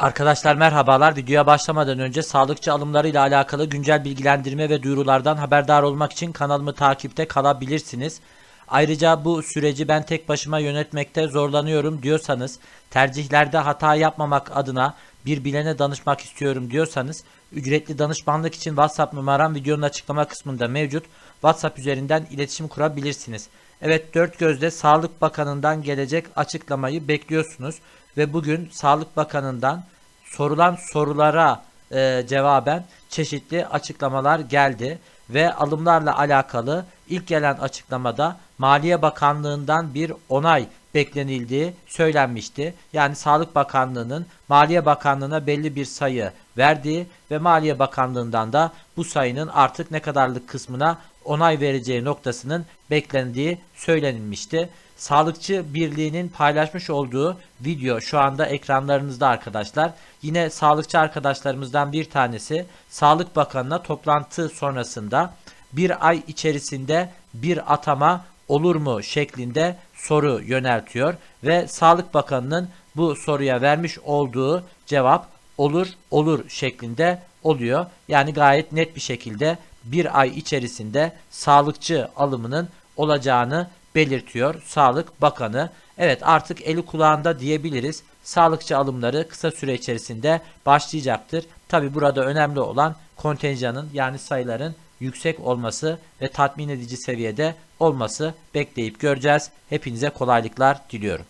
Arkadaşlar merhabalar. Videoya başlamadan önce sağlıkçı alımları ile alakalı güncel bilgilendirme ve duyurulardan haberdar olmak için kanalımı takipte kalabilirsiniz. Ayrıca bu süreci ben tek başıma yönetmekte zorlanıyorum diyorsanız, tercihlerde hata yapmamak adına bir bilene danışmak istiyorum diyorsanız, ücretli danışmanlık için WhatsApp numaram videonun açıklama kısmında mevcut. WhatsApp üzerinden iletişim kurabilirsiniz. Evet dört gözle Sağlık Bakanı'ndan gelecek açıklamayı bekliyorsunuz ve bugün Sağlık Bakanı'ndan sorulan sorulara e, cevaben çeşitli açıklamalar geldi ve alımlarla alakalı ilk gelen açıklamada Maliye Bakanlığı'ndan bir onay beklenildiği söylenmişti. Yani Sağlık Bakanlığı'nın Maliye Bakanlığı'na belli bir sayı verdiği ve Maliye Bakanlığı'ndan da bu sayının artık ne kadarlık kısmına onay vereceği noktasının beklendiği söylenilmişti. Sağlıkçı Birliği'nin paylaşmış olduğu video şu anda ekranlarınızda arkadaşlar. Yine sağlıkçı arkadaşlarımızdan bir tanesi Sağlık Bakanı'na toplantı sonrasında bir ay içerisinde bir atama olur mu şeklinde soru yöneltiyor ve Sağlık Bakanı'nın bu soruya vermiş olduğu cevap olur olur şeklinde oluyor. Yani gayet net bir şekilde bir ay içerisinde sağlıkçı alımının olacağını belirtiyor Sağlık Bakanı. Evet artık eli kulağında diyebiliriz. Sağlıkçı alımları kısa süre içerisinde başlayacaktır. Tabi burada önemli olan kontenjanın yani sayıların yüksek olması ve tatmin edici seviyede olması bekleyip göreceğiz. Hepinize kolaylıklar diliyorum.